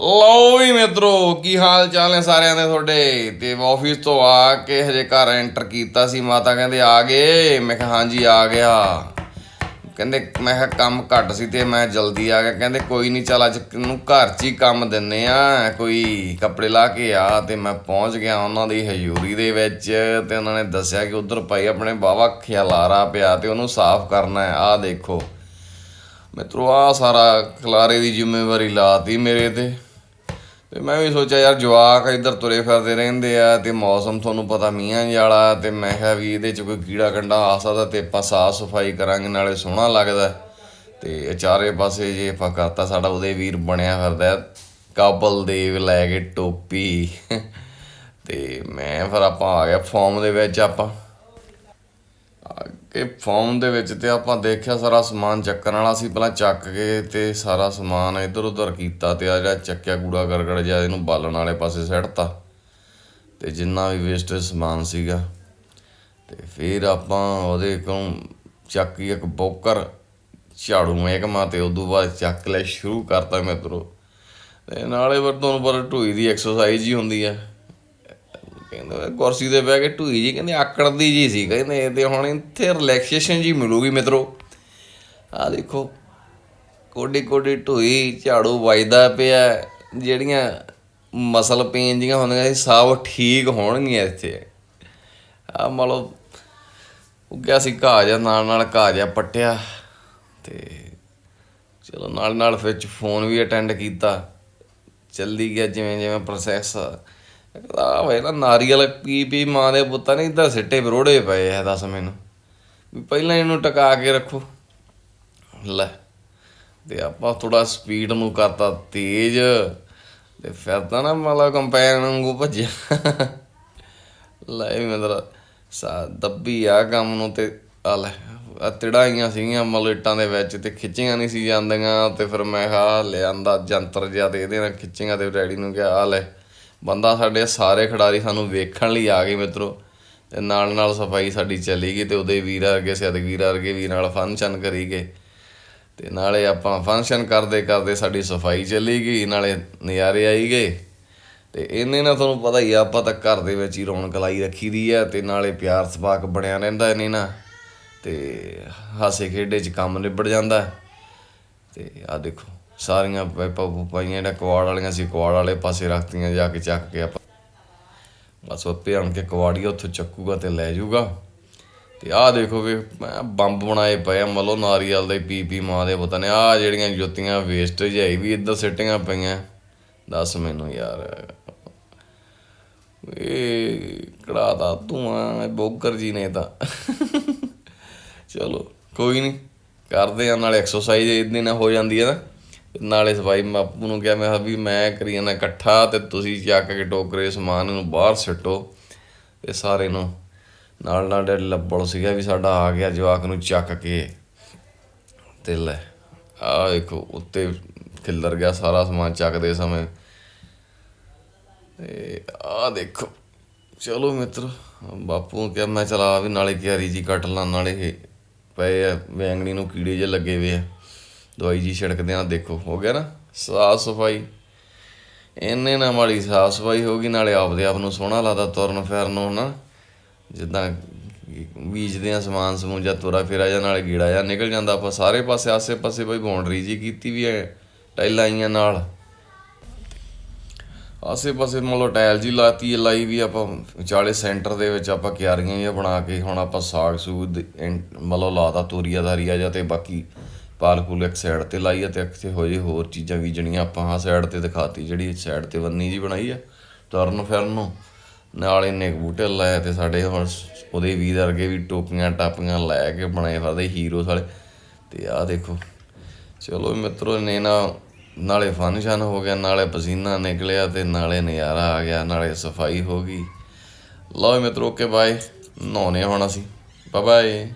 ਲਓ ਵੀ ਮਿੱਤਰੋ, ਕੀ ਹਾਲ ਚਾਲ ਨੇ ਸਾਰਿਆਂ ਦੇ ਤੁਹਾਡੇ? ਤੇ ਆਫਿਸ ਤੋਂ ਆ ਕੇ ਹਜੇ ਘਰ ਐਂਟਰ ਕੀਤਾ ਸੀ, ਮਾਤਾ ਕਹਿੰਦੇ ਆ ਗਏ। ਮੈਂ ਕਿਹਾ, ਹਾਂਜੀ, ਆ ਗਿਆ। ਕਹਿੰਦੇ, ਮੈਂ ਕਿਹਾ, ਕੰਮ ਘੱਟ ਸੀ ਤੇ ਮੈਂ ਜਲਦੀ ਆ ਗਿਆ। ਕਹਿੰਦੇ, ਕੋਈ ਨਹੀਂ ਚੱਲ ਅੱਜ ਨੂੰ ਘਰ 'ਚ ਹੀ ਕੰਮ ਦਿੰਨੇ ਆ। ਕੋਈ ਕੱਪੜੇ ਲਾ ਕੇ ਆ ਤੇ ਮੈਂ ਪਹੁੰਚ ਗਿਆ ਉਹਨਾਂ ਦੀ ਹਜ਼ੂਰੀ ਦੇ ਵਿੱਚ ਤੇ ਉਹਨਾਂ ਨੇ ਦੱਸਿਆ ਕਿ ਉਧਰ ਭਾਈ ਆਪਣੇ ਬਾਵਾ ਖਿਆਲਾਰਾ ਪਿਆ ਤੇ ਉਹਨੂੰ ਸਾਫ਼ ਕਰਨਾ ਹੈ। ਆਹ ਦੇਖੋ। ਮਿੱਤਰੋ ਆ ਸਾਰਾ ਖਲਾਰੇ ਦੀ ਜ਼ਿੰਮੇਵਾਰੀ ਲਾਤੀ ਮੇਰੇ ਤੇ। ਤੇ ਮੈਂ ਵੀ ਸੋਚਿਆ, ਯਾਰ ਜਵਾਕ ਇੱਧਰ ਤੁਰੇ ਫਿਰਦੇ ਰਹਿੰਦੇ ਆ ਤੇ ਮੌਸਮ ਤੁਹਾਨੂੰ ਪਤਾ ਮੀਂਹਾਂ ਜਿਹਾ ਵਾਲਾ ਤੇ ਮੈਂ ਕਿਹਾ ਵੀ ਇਹਦੇ ਚ ਕੋਈ ਕੀੜਾ ਕੰਡਾ ਆ ਸਕਦਾ ਤੇ ਆਪਾਂ ਸਾਫ਼ ਸਫ਼ਾਈ ਕਰਾਂਗੇ, ਨਾਲੇ ਸੋਹਣਾ ਲੱਗਦਾ। ਤੇ ਚਾਰੇ ਪਾਸੇ ਜੇ ਆਪਾਂ ਕਰਤਾ, ਸਾਡਾ ਉਹਦੇ ਵੀਰ ਬਣਿਆ ਫਿਰਦਾ ਕਾਬਲ ਦੇਵ ਲੈ ਕੇ ਟੋਪੀ। ਤੇ ਮੈਂ ਫਿਰ ਆਪਾਂ ਆ ਗਿਆ ਫਾਰਮ ਦੇ ਵਿੱਚ ਆਪਾਂ। ਕਿ ਫਾਰਮ ਦੇ ਵਿੱਚ ਤੇ ਆਪਾਂ ਦੇਖਿਆ ਸਾਰਾ ਸਮਾਨ ਚੱਕਣ ਵਾਲਾ ਸੀ, ਪਹਿਲਾਂ ਚੱਕ ਕੇ ਤੇ ਸਾਰਾ ਸਮਾਨ ਇੱਧਰ ਉੱਧਰ ਕੀਤਾ ਤੇ ਆ ਜਿਹੜਾ ਚੱਕਿਆ ਕੂੜਾ ਕਰਕਟ ਜਿਹਾ ਇਹਨੂੰ ਬਾਲਣ ਵਾਲੇ ਪਾਸੇ ਸਿੱਟਤਾ। ਤੇ ਜਿੰਨਾ ਵੀ ਵੇਸਟ ਸਮਾਨ ਸੀਗਾ, ਤੇ ਫਿਰ ਆਪਾਂ ਉਹਦੇ ਕੋਲ ਚੱਕੀ ਇੱਕ ਬੋਕਰ, ਝਾੜੂ ਮਹਿਕਮਾ ਤੇ ਉਦੋਂ ਬਾਅਦ ਚੱਕ ਲੈ ਸ਼ੁਰੂ ਕਰਤਾ ਮਿੱਤਰੋ। ਤੇ ਨਾਲੇ ਫਿਰ ਤੁਹਾਨੂੰ ਪਰ ਢੋਈ ਦੀ ਐਕਸਰਸਾਈਜ਼ ਹੀ ਹੁੰਦੀ ਆ। ਕਹਿੰਦੇ ਕੁਰਸੀ ਤੇ ਬਹਿ ਕੇ ਢੂਈ ਜੀ, ਕਹਿੰਦੇ ਆਕੜਦੀ ਜੀ ਸੀ। ਕਹਿੰਦੇ ਇਹ ਤੇ ਹੁਣ ਇੱਥੇ ਰਿਲੈਕਸੇਸ਼ਨ ਜੀ ਮਿਲੂਗੀ ਮਿੱਤਰੋ। ਆ ਦੇਖੋ ਕੋਡੀ ਕੋਡੀ ਢੂਈ ਝਾੜੂ ਵੱਜਦਾ ਪਿਆ। ਜਿਹੜੀਆਂ ਮਸਲ ਪੇਨ ਜੀਆਂ ਹੁੰਦੀਆਂ ਇਹ ਸਭ ਠੀਕ ਹੋਣਗੀਆਂ ਇੱਥੇ। ਆ ਮੰਨ ਲਓ ਉੱਗਿਆ ਸੀ ਘਾਹ ਜਿਹਾ, ਨਾਲ ਨਾਲ ਘਾਹ ਜਿਹਾ ਪੱਟਿਆ। ਤੇ ਚਲੋ, ਨਾਲ ਨਾਲ ਵਿੱਚ ਫੋਨ ਵੀ ਅਟੈਂਡ ਕੀਤਾ। ਚੱਲੀ ਗਿਆ ਜਿਵੇਂ ਜਿਵੇਂ ਪ੍ਰੋਸੈਸ ਆ ਵੇ ਨਾ ਨਾਰੀਅਲ ਪੀ ਪੀ ਮਾਂ ਦੇ ਪੁੱਤਾਂ ਨੇ ਇੱਧਰ ਸਿੱਟੇ ਬਰੋੜੇ ਪਏ ਐ ਦੱਸ ਮੈਨੂੰ। ਵੀ ਪਹਿਲਾਂ ਇਹਨੂੰ ਟਕਾ ਕੇ ਰੱਖੋ। ਲੈ, ਤੇ ਆਪਾਂ ਥੋੜਾ ਸਪੀਡ ਨੂੰ ਕਰਤਾ ਤੇਜ਼, ਤੇ ਫਿਰ ਤਾਂ ਨਾ ਮਤਲਬ ਕੰਪੈਨ ਵਾਂਗੂ ਭੱਜਿਆ। ਲੈ ਵੀ ਮੇਰਾ ਸਾ ਦੱਬੀ ਆ ਕੰਮ ਨੂੰ ਤੇ ਆ ਲੈ ਆ ਤਿੜਾਈਆਂ ਸੀਗੀਆਂ ਮਲੇਟਾਂ ਦੇ ਵਿੱਚ ਤੇ ਖਿੱਚੀਆਂ ਨਹੀਂ ਸੀ ਜਾਂਦੀਆਂ, ਤੇ ਫਿਰ ਮੈਂ ਕਿਹਾ, ਲਿਆਂਦਾ ਜੰਤਰ ਜਿਹਾ ਤੇ ਇਹਦੇ ਨਾਲ ਖਿੱਚੀਆਂ ਤੇ ਡੈਡੀ ਨੂੰ ਕਿਹਾ, ਆ ਲੈ। ਬੰਦਾ ਸਾਡੇ ਸਾਰੇ ਖਿਡਾਰੀ ਸਾਨੂੰ ਵੇਖਣ ਲਈ ਆ ਗਏ ਮਿੱਤਰੋ। ਤੇ ਨਾਲ ਨਾਲ ਸਫ਼ਾਈ ਸਾਡੀ ਚਲੀ ਗਈ ਤੇ ਉਹਦੇ ਵੀਰ ਵਰਗੇ ਸਦਗੀਰ ਵਰਗੇ ਵੀ ਨਾਲ ਫੰਕਸ਼ਨ ਕਰੀ ਗਏ। ਤੇ ਨਾਲੇ ਆਪਾਂ ਫੰਕਸ਼ਨ ਕਰਦੇ ਕਰਦੇ ਸਾਡੀ ਸਫ਼ਾਈ ਚਲੀ ਗਈ, ਨਾਲੇ ਨਜ਼ਾਰੇ ਆਈ ਗਏ। ਤੇ ਇਹਨੇ ਨਾ ਤੁਹਾਨੂੰ ਪਤਾ ਹੀ ਆ, ਆਪਾਂ ਤਾਂ ਘਰ ਦੇ ਵਿੱਚ ਹੀ ਰੌਣਕ ਲਾਈ ਰੱਖੀ ਦੀ ਆ ਤੇ ਨਾਲੇ ਪਿਆਰ ਸਪਾਕ ਬਣਿਆ ਰਹਿੰਦਾ ਇਹਨੇ ਨਾ ਤੇ ਹਾਸੇ ਖੇਡੇ 'ਚ ਕੰਮ ਨਿਬੜ ਜਾਂਦਾ। ਤੇ ਆ ਦੇਖੋ ਸਾਰੀਆਂ ਪਾਈਪਾਂ ਪਾਈਆਂ ਜਿਹੜਾ ਕਵਾੜ ਵਾਲੀਆਂ ਸੀ, ਕਵਾੜ ਵਾਲੇ ਪਾਸੇ ਰੱਖਤੀਆਂ ਜਾ ਕੇ ਚੱਕ ਕੇ ਆਪਾਂ। ਬਸ ਉੱਤੇ ਆਣ ਕੇ ਕਵਾੜੀ ਉੱਥੋਂ ਚੱਕੂਗਾ ਤੇ ਲੈ ਜਾਊਗਾ। ਤੇ ਆਹ ਦੇਖੋ ਵੀ ਮੈਂ ਬੰਬ ਬਣਾਏ ਪਏ ਆ, ਮਲੋ ਨਾਰੀਅਲ ਦੇ ਪੀ ਪੀ ਮਾਂ ਦੇ, ਪਤਾ ਨੇ ਆ ਜਿਹੜੀਆਂ ਜੁੱਤੀਆਂ ਵੇਸਟ ਜਾਈ ਵੀ ਇੱਧਰ ਸਿੱਟੀਆਂ ਪਈਆਂ। ਦੱਸ ਮੈਨੂੰ ਯਾਰ, ਇਹ ਕੜਾ ਦਾ ਧੂਆਂ ਬੋਗਰ ਜੀ ਨੇ ਤਾਂ। ਚਲੋ, ਕੋਈ ਨਹੀਂ ਕਰਦੇ ਆ, ਨਾਲੇ ਐਕਸਰਸਾਈਜ਼ ਇਹਦੇ ਨਾਲ ਹੋ ਜਾਂਦੀ ਹੈ ਨਾ। ਨਾਲੇ ਸਫ਼ਾਈ ਬਾਪੂ ਨੂੰ ਕਿਹਾ, ਮੈਂ ਕਿਹਾ ਵੀ ਮੈਂ ਕਰੀ ਜਾਂਦਾ ਇਕੱਠਾ ਤੇ ਤੁਸੀਂ ਚੱਕ ਕੇ ਟੋਕਰੇ ਸਮਾਨ ਨੂੰ ਬਾਹਰ ਸਿੱਟੋ ਤੇ ਸਾਰੇ ਨੂੰ। ਨਾਲ ਨਾਲ ਡੈਡ ਲੱਭੜ ਸੀਗਾ ਵੀ ਸਾਡਾ ਆ ਗਿਆ ਜਵਾਕ ਨੂੰ ਚੱਕ ਕੇ। ਤੇ ਲੈ, ਆ ਦੇਖੋ, ਉੱਤੇ ਖਿੱਲਰ ਗਿਆ ਸਾਰਾ ਸਮਾਨ ਚੱਕਦੇ ਸਮੇਂ। ਤੇ ਆ ਦੇਖੋ, ਚਲੋ ਮਿੱਤਰ, ਬਾਪੂ ਨੂੰ ਕਿਹਾ, ਮੈਂ ਚਲਾ ਵੀ ਨਾਲੇ ਕਿਆਰੀ ਜੀ ਕੱਟ ਲਾਂ, ਨਾਲੇ ਪਏ ਆ ਵੈਂਗਣੀ ਨੂੰ ਕੀੜੇ ਜੇ ਲੱਗੇ ਵੇ ਆ। ਦਵਾਈ ਜੀ ਛਿੜਕਦੇ ਆ, ਦੇਖੋ, ਹੋ ਗਿਆ ਨਾ, ਸਾਫ਼ ਸਫ਼ਾਈ। ਇੰਨੇ ਨਾ ਮਾੜੀ ਸਾਫ਼ ਸਫ਼ਾਈ ਹੋ ਗਈ, ਨਾਲੇ ਆਪਦੇ ਆਪ ਨੂੰ ਸੋਹਣਾ ਲੱਗਦਾ ਤੁਰਨ ਫਿਰਨ ਨੂੰ ਨਾ ਜਿੱਦਾਂ ਬੀਜਦੇ ਆ ਸਮਾਨ ਸਮੂਨ ਜਾਂ ਤੁਰਾ ਫੇਰਾ ਜਾਂ ਨਾਲੇ ਗੀੜਾ ਜਾਂ ਨਿਕਲ ਜਾਂਦਾ, ਆਪਾਂ ਸਾਰੇ ਪਾਸੇ ਆਸੇ ਪਾਸੇ ਬਈ ਬਾਉਂਡਰੀ ਜੀ ਕੀਤੀ ਵੀ ਹੈ ਟਾਈਲਾਂ ਆਈਆਂ ਨਾਲ। ਆਸੇ ਪਾਸੇ ਮੰਨ ਲਓ ਟਾਇਲ ਜੀ ਲਾਤੀ ਹੈ ਲਾਈ ਵੀ ਆਪਾਂ ਵਿਚਾਲੇ ਸੈਂਟਰ ਦੇ ਵਿੱਚ ਆਪਾਂ ਕਿਆਰੀਆਂ ਜਿਹਾ ਬਣਾ ਕੇ, ਹੁਣ ਆਪਾਂ ਸਾਗ ਸੂਗ ਦੇ ਐਂ- ਮੰਨ ਲਓ ਲਾਤਾ ਤੋਰੀਆ ਦਾਰੀਆ ਜਾਂ ਤੇ ਬਾਕੀ ਪਾਲਕੂਲ ਇੱਕ ਸਾਈਡ ਤੇ ਲਾਈ ਆ ਤੇ ਇੱਥੇ ਹੋ ਜੇ ਹੋਰ ਚੀਜ਼ਾਂ ਵੀ ਜਿਹੜੀਆਂ ਆਪਾਂ ਹਾਂ ਸਾਈਡ ਤੇ ਦਿਖਾਤੀ ਜਿਹੜੀ ਸਾਈਡ ਤੇ ਬੰਨੀ ਜੀ ਬਣਾਈ ਆ, ਤੁਰਨ ਫਿਰਨ ਨੂੰ। ਨਾਲ ਇਹਨੇ ਬੂਟੇ ਲਾਏ ਤੇ ਸਾਡੇ ਹੁਣ ਉਹਦੇ ਵੀਰ ਵਰਗੇ ਵੀ ਟੋਪੀਆਂ ਟਾਪੀਆਂ ਲੈ ਕੇ ਬਣਾਏ ਫਿਰਦੇ ਹੀਰੋ ਸਾਲੇ ਤੇ ਆਹ ਦੇਖੋ। ਚਲੋ ਮਿੱਤਰੋ ਨੇ ਨਾ ਨਾਲੇ ਫੰਕਸ਼ਨ ਹੋ ਗਿਆ, ਨਾਲੇ ਪਸੀਨਾ ਨਿਕਲਿਆ ਤੇ ਨਾਲੇ ਨਜ਼ਾਰਾ ਆ ਗਿਆ, ਨਾਲੇ ਸਫ਼ਾਈ ਹੋ ਗਈ। ਲਓ ਮਿੱਤਰੋ, ਓਕੇ, ਬਾਏ। ਨਹਾਉਣੇ ਹੁਣ ਅਸੀਂ। Bye bye